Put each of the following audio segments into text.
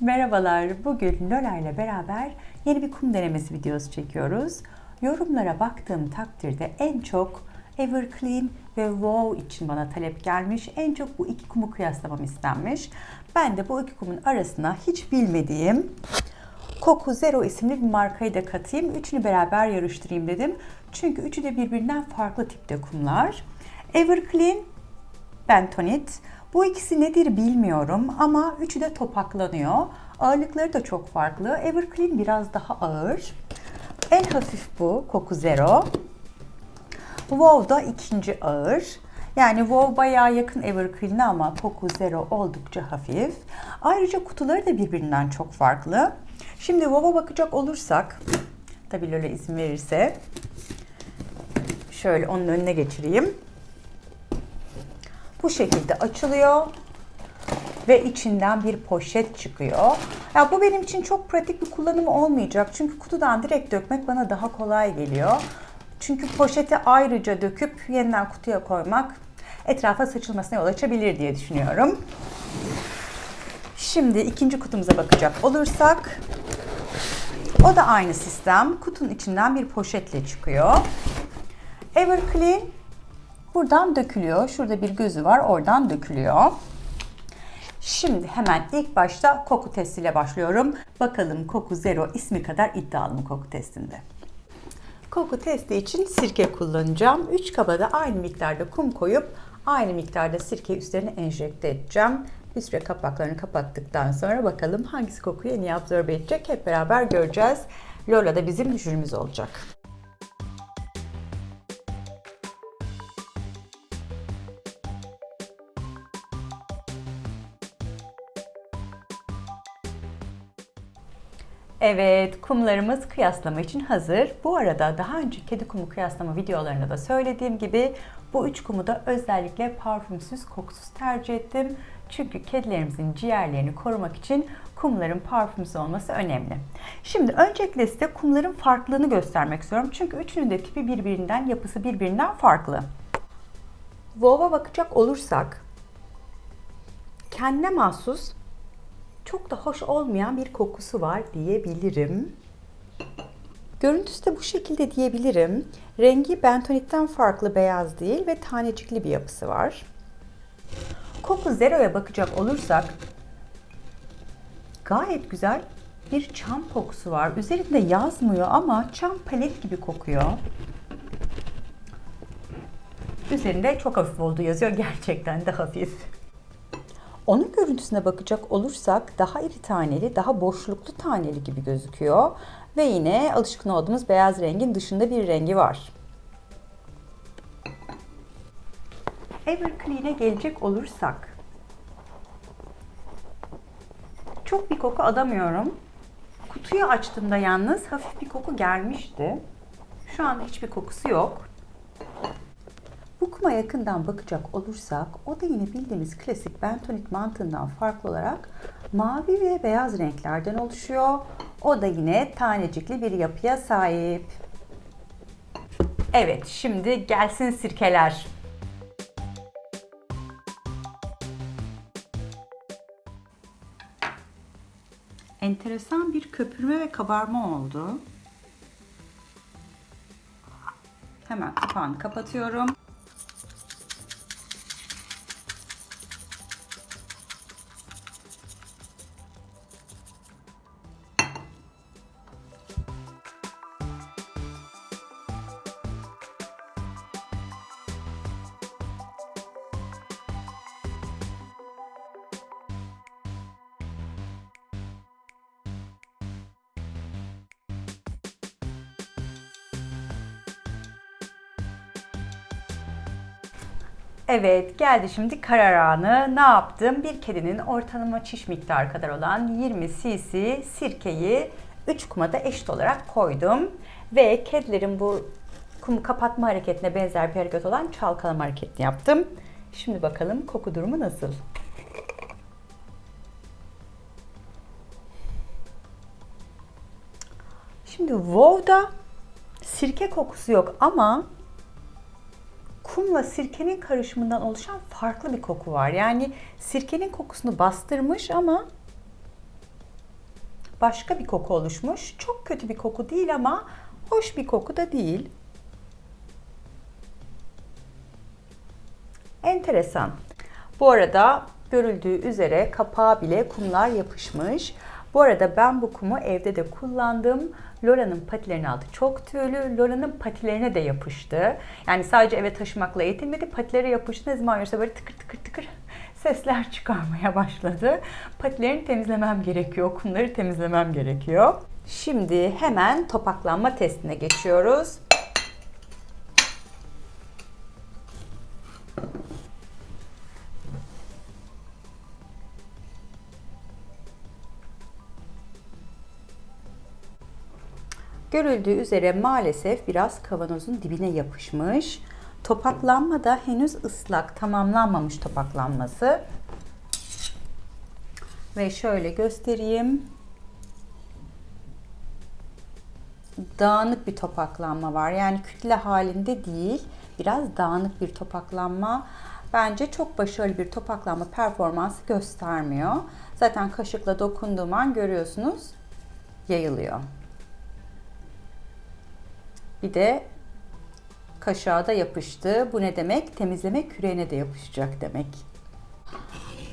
Merhabalar, bugün Lola ile beraber yeni bir kum denemesi videosu çekiyoruz. Yorumlara baktığım takdirde en çok Everclean ve Wow için bana talep gelmiş. En çok bu iki kumu kıyaslamam istenmiş. Ben de bu iki kumun arasına hiç bilmediğim Coco Zero isimli bir markayı da katayım. Üçünü beraber yarıştırayım dedim. Çünkü üçü de birbirinden farklı tipte kumlar. Everclean bentonit. Bu ikisi nedir bilmiyorum ama üçü de topaklanıyor. Ağırlıkları da çok farklı. Everclean biraz daha ağır. En hafif bu Coco Zero. Wow da ikinci ağır. Yani Wow bayağı yakın Everclean'e ama Coco Zero oldukça hafif. Ayrıca kutuları da birbirinden çok farklı. Şimdi Wow'a bakacak olursak, tabii Lola izin verirse, şöyle onun önüne geçireyim. Bu şekilde açılıyor ve içinden bir poşet çıkıyor. Ya bu benim için çok pratik bir kullanımı olmayacak. Çünkü kutudan direkt dökmek bana daha kolay geliyor. Çünkü poşeti ayrıca döküp yeniden kutuya koymak etrafa saçılmasına yol açabilir diye düşünüyorum. Şimdi ikinci kutumuza bakacak olursak o da aynı sistem. Kutunun içinden bir poşetle çıkıyor. Everclean buradan dökülüyor. Şurada bir gözü var. Oradan dökülüyor. Şimdi hemen ilk başta koku testiyle başlıyorum. Bakalım koku zero ismi kadar iddialı mı koku testinde? Koku testi için sirke kullanacağım. 3 kaba da aynı miktarda kum koyup aynı miktarda sirke üstlerine enjekte edeceğim. Bir süre kapaklarını kapattıktan sonra bakalım hangisi kokuyu en iyi absorbe edecek hep beraber göreceğiz. Lola da bizim jürimiz olacak. Evet, kumlarımız kıyaslama için hazır. Bu arada daha önce kedi kumu kıyaslama videolarında da söylediğim gibi bu üç kumu da özellikle parfümsüz, kokusuz tercih ettim. Çünkü kedilerimizin ciğerlerini korumak için kumların parfümsüz olması önemli. Şimdi öncelikle size kumların farklılığını göstermek istiyorum. Çünkü üçünün de tipi birbirinden, yapısı birbirinden farklı. Vova bakacak olursak kendine mahsus çok da hoş olmayan bir kokusu var diyebilirim. Görüntüsü de bu şekilde diyebilirim. Rengi bentonitten farklı beyaz değil ve tanecikli bir yapısı var. Koku Zero'ya bakacak olursak gayet güzel bir çam kokusu var. Üzerinde yazmıyor ama çam palet gibi kokuyor. Üzerinde çok hafif olduğu yazıyor. Gerçekten de hafif. Onun görüntüsüne bakacak olursak daha iri taneli, daha boşluklu taneli gibi gözüküyor. Ve yine alışkın olduğumuz beyaz rengin dışında bir rengi var. Everclean'e gelecek olursak çok bir koku alamıyorum. Kutuyu açtığımda yalnız hafif bir koku gelmişti. Şu anda hiçbir kokusu yok. Bu kuma yakından bakacak olursak o da yine bildiğimiz klasik bentonit mantığından farklı olarak mavi ve beyaz renklerden oluşuyor. O da yine tanecikli bir yapıya sahip. Evet şimdi gelsin sirkeler. Enteresan bir köpürme ve kabarma oldu. Hemen kapağını kapatıyorum. Evet geldi şimdi karar anı. Ne yaptım? Bir kedinin ortalama çiş miktarı kadar olan 20 cc sirkeyi 3 kumada eşit olarak koydum. Ve kedilerin bu kumu kapatma hareketine benzer bir hareket olan çalkalama hareketini yaptım. Şimdi bakalım koku durumu nasıl? Şimdi Wow'da sirke kokusu yok ama kumla sirkenin karışımından oluşan farklı bir koku var. Yani sirkenin kokusunu bastırmış ama başka bir koku oluşmuş. Çok kötü bir koku değil ama hoş bir koku da değil. Enteresan. Bu arada görüldüğü üzere kapağa bile kumlar yapışmış. Bu arada ben bu kumu evde de kullandım. Lora'nın patilerinin altı çok tüylü. Lora'nın patilerine de yapıştı. Yani sadece eve taşımakla yetinmedi. Patilere yapıştı. Ne zaman görse böyle tıkır tıkır tıkır sesler çıkarmaya başladı. Patilerini temizlemem gerekiyor. Kumları temizlemem gerekiyor. Şimdi hemen topaklanma testine geçiyoruz. Görüldüğü üzere maalesef biraz kavanozun dibine yapışmış. Topaklanma da henüz ıslak, tamamlanmamış topaklanması. Ve şöyle göstereyim. Dağınık bir topaklanma var. Yani kütle halinde değil. Biraz dağınık bir topaklanma. Bence çok başarılı bir topaklanma performansı göstermiyor. Zaten kaşıkla dokunduğum an görüyorsunuz yayılıyor. Bir de kaşığa da yapıştı. Bu ne demek? Temizleme küreğine de yapışacak demek.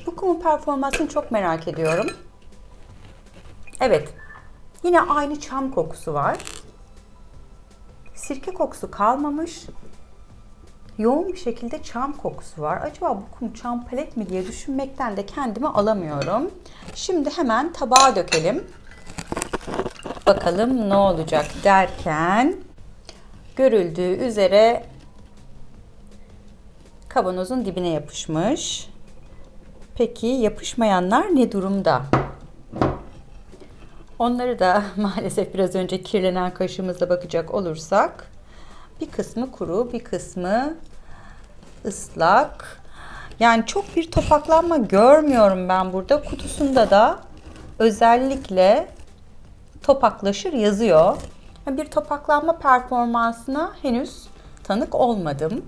Bu kumun performansını çok merak ediyorum. Evet. Yine aynı çam kokusu var. Sirke kokusu kalmamış. Yoğun bir şekilde çam kokusu var. Acaba bu kum çam palet mi diye düşünmekten de kendimi alamıyorum. Şimdi hemen tabağa dökelim. Bakalım ne olacak derken görüldüğü üzere kavanozun dibine yapışmış. Peki yapışmayanlar ne durumda? Onları da maalesef biraz önce kirlenen kaşığımızla bakacak olursak bir kısmı kuru, bir kısmı ıslak. Yani çok bir topaklanma görmüyorum ben burada. Kutusunda da özellikle topaklaşır yazıyor. Bir topaklanma performansına henüz tanık olmadım.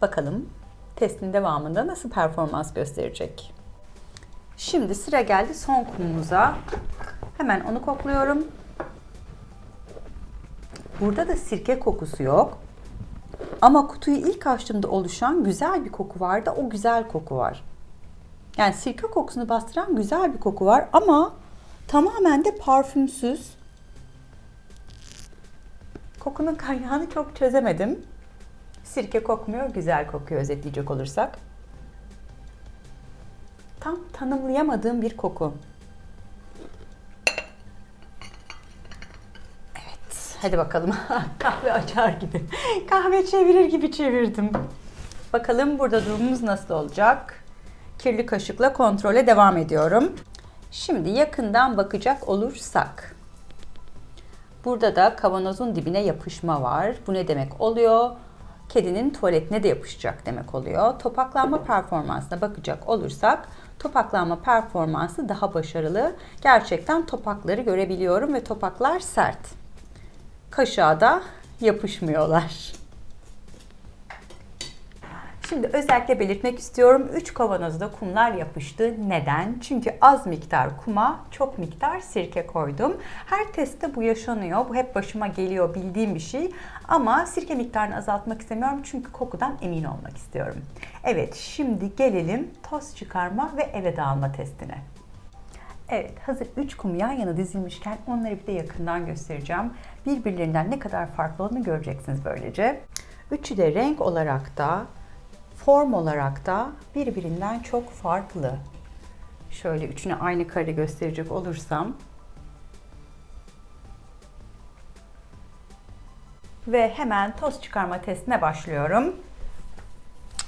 Bakalım testin devamında nasıl performans gösterecek. Şimdi sıra geldi son kumumuza. Hemen onu kokluyorum. Burada da sirke kokusu yok. Ama kutuyu ilk açtığımda oluşan güzel bir koku vardı. O güzel koku var. Yani sirke kokusunu bastıran güzel bir koku var ama tamamen de parfümsüz. Kokunun kaynağını çok çözemedim. Sirke kokmuyor, güzel kokuyor özetleyecek olursak. Tam tanımlayamadığım bir koku. Evet, hadi bakalım. Kahve açar gibi. Kahve çevirir gibi çevirdim. Bakalım burada durumumuz nasıl olacak? Kirli kaşıkla kontrole devam ediyorum. Şimdi yakından bakacak olursak. Burada da kavanozun dibine yapışma var. Bu ne demek oluyor? Kedinin tuvaletine de yapışacak demek oluyor. Topaklanma performansına bakacak olursak topaklanma performansı daha başarılı. Gerçekten topakları görebiliyorum ve topaklar sert. Kaşığa da yapışmıyorlar. Şimdi özellikle belirtmek istiyorum. 3 kavanozda kumlar yapıştı. Neden? Çünkü az miktar kuma çok miktar sirke koydum. Her testte bu yaşanıyor. Bu hep başıma geliyor bildiğim bir şey. Ama sirke miktarını azaltmak istemiyorum. Çünkü kokudan emin olmak istiyorum. Evet şimdi gelelim toz çıkarma ve eve dağılma testine. Evet, hazır 3 kum yan yana dizilmişken onları bir de yakından göstereceğim. Birbirlerinden ne kadar farklı olduğunu göreceksiniz böylece. Üçü de renk olarak da form olarak da birbirinden çok farklı. Şöyle üçünü aynı kare gösterecek olursam ve hemen toz çıkarma testine başlıyorum.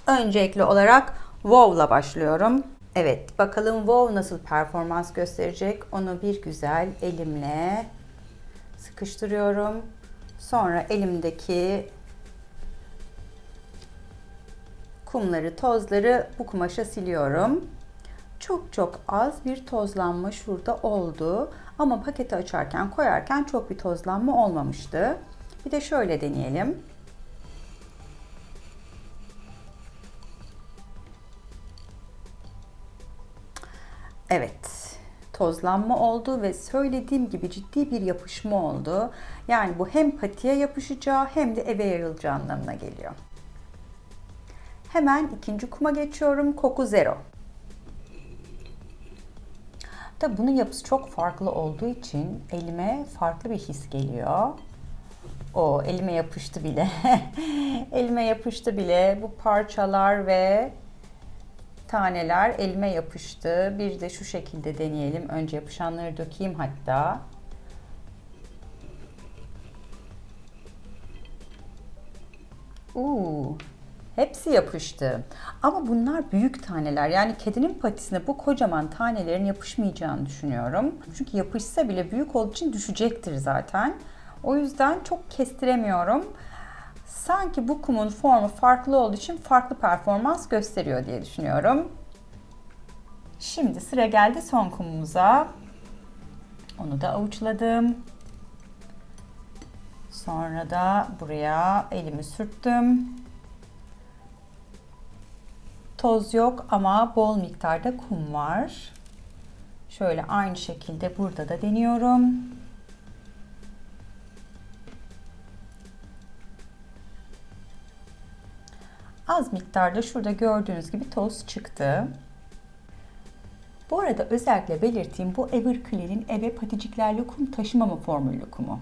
Öncelikli olarak WoW'la başlıyorum. Evet, bakalım WoW nasıl performans gösterecek. Onu bir güzel elimle sıkıştırıyorum. Sonra elimdeki kumları, tozları bu kumaşa siliyorum. Çok çok az bir tozlanma şurada oldu. Ama paketi açarken, koyarken çok bir tozlanma olmamıştı. Bir de şöyle deneyelim. Evet. tozlanma oldu ve söylediğim gibi ciddi bir yapışma oldu. Yani bu hem patiye yapışacağı hem de eve yayılacağı anlamına geliyor. Hemen ikinci kuma geçiyorum. Koku Zero. Tabi bunun yapısı çok farklı olduğu için elime farklı bir his geliyor. O elime yapıştı bile. elime yapıştı bile. Bu parçalar ve taneler elime yapıştı. Bir de şu şekilde deneyelim. Önce yapışanları dökeyim hatta. Uuu. Hepsi yapıştı. Ama bunlar büyük taneler. Yani kedinin patisine bu kocaman tanelerin yapışmayacağını düşünüyorum. Çünkü yapışsa bile büyük olduğu için düşecektir zaten. O yüzden çok kestiremiyorum. Sanki bu kumun formu farklı olduğu için farklı performans gösteriyor diye düşünüyorum. Şimdi sıra geldi son kumumuza. Onu da avuçladım. Sonra da buraya elimi sürttüm. Toz yok ama bol miktarda kum var. Şöyle aynı şekilde burada da deniyorum. Az miktarda şurada gördüğünüz gibi toz çıktı. Bu arada özellikle belirteyim bu Everclear'in eve paticiklerle kum taşımama formüllü kumu.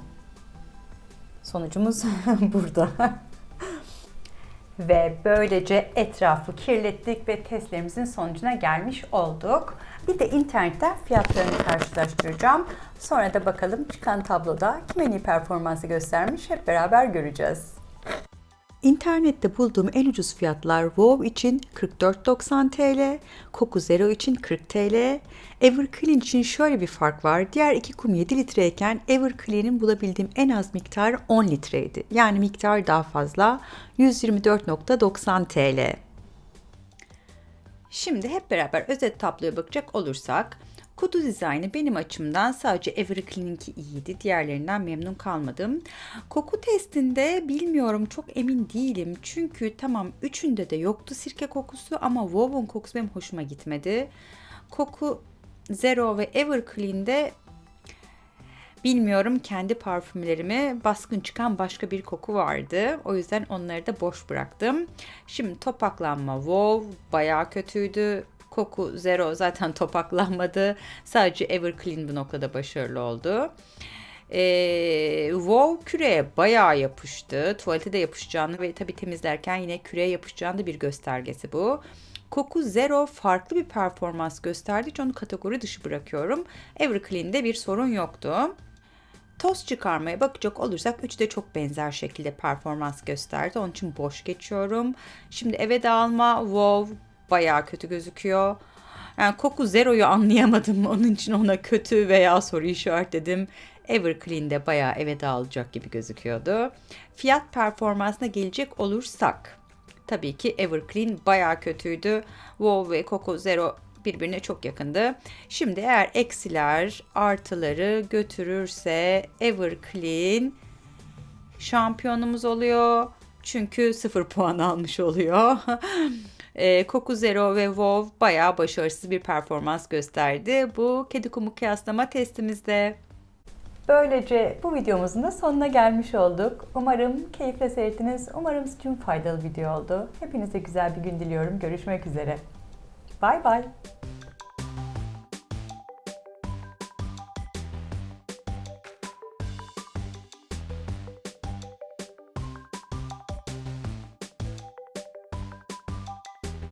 Sonucumuz burada. Ve böylece etrafı kirlettik ve testlerimizin sonucuna gelmiş olduk. Bir de internetten fiyatlarını karşılaştıracağım. Sonra da bakalım çıkan tabloda kim en iyi performansı göstermiş hep beraber göreceğiz. İnternette bulduğum en ucuz fiyatlar WoW için 44.90 TL, Koku Zero için 40 TL, Everclean için şöyle bir fark var. Diğer iki kum 7 litreyken Everclean'in bulabildiğim en az miktar 10 litreydi. Yani miktar daha fazla 124.90 TL. Şimdi hep beraber özet tabloya bakacak olursak Kutu dizaynı benim açımdan sadece Everclean'inki iyiydi. Diğerlerinden memnun kalmadım. Koku testinde bilmiyorum çok emin değilim. Çünkü tamam üçünde de yoktu sirke kokusu ama Wow'un kokusu benim hoşuma gitmedi. Koku Zero ve Everclean'de Bilmiyorum kendi parfümlerimi baskın çıkan başka bir koku vardı. O yüzden onları da boş bıraktım. Şimdi topaklanma wow bayağı kötüydü. Koku Zero zaten topaklanmadı. Sadece Everclean bu noktada başarılı oldu. Ee, WoW küreye bayağı yapıştı. Tuvalete de yapışacağını ve tabii temizlerken yine küreye yapışacağını bir göstergesi bu. Koku Zero farklı bir performans gösterdiği için onu kategori dışı bırakıyorum. Everclean'de bir sorun yoktu. Toz çıkarmaya bakacak olursak üçü de çok benzer şekilde performans gösterdi. Onun için boş geçiyorum. Şimdi eve dağılma, wow, bayağı kötü gözüküyor. Yani koku zeroyu anlayamadım. Onun için ona kötü veya soru işaretledim. Everclean'de bayağı eve dağılacak gibi gözüküyordu. Fiyat performansına gelecek olursak tabii ki Everclean bayağı kötüydü. Wow ve Coco Zero birbirine çok yakındı. Şimdi eğer eksiler artıları götürürse Everclean şampiyonumuz oluyor. Çünkü sıfır puan almış oluyor. E, Koku Zero ve WoW bayağı başarısız bir performans gösterdi. Bu kedi kumu kıyaslama testimizde. Böylece bu videomuzun da sonuna gelmiş olduk. Umarım keyifle seyrettiniz. Umarım sizin faydalı video oldu. Hepinize güzel bir gün diliyorum. Görüşmek üzere. Bay bay.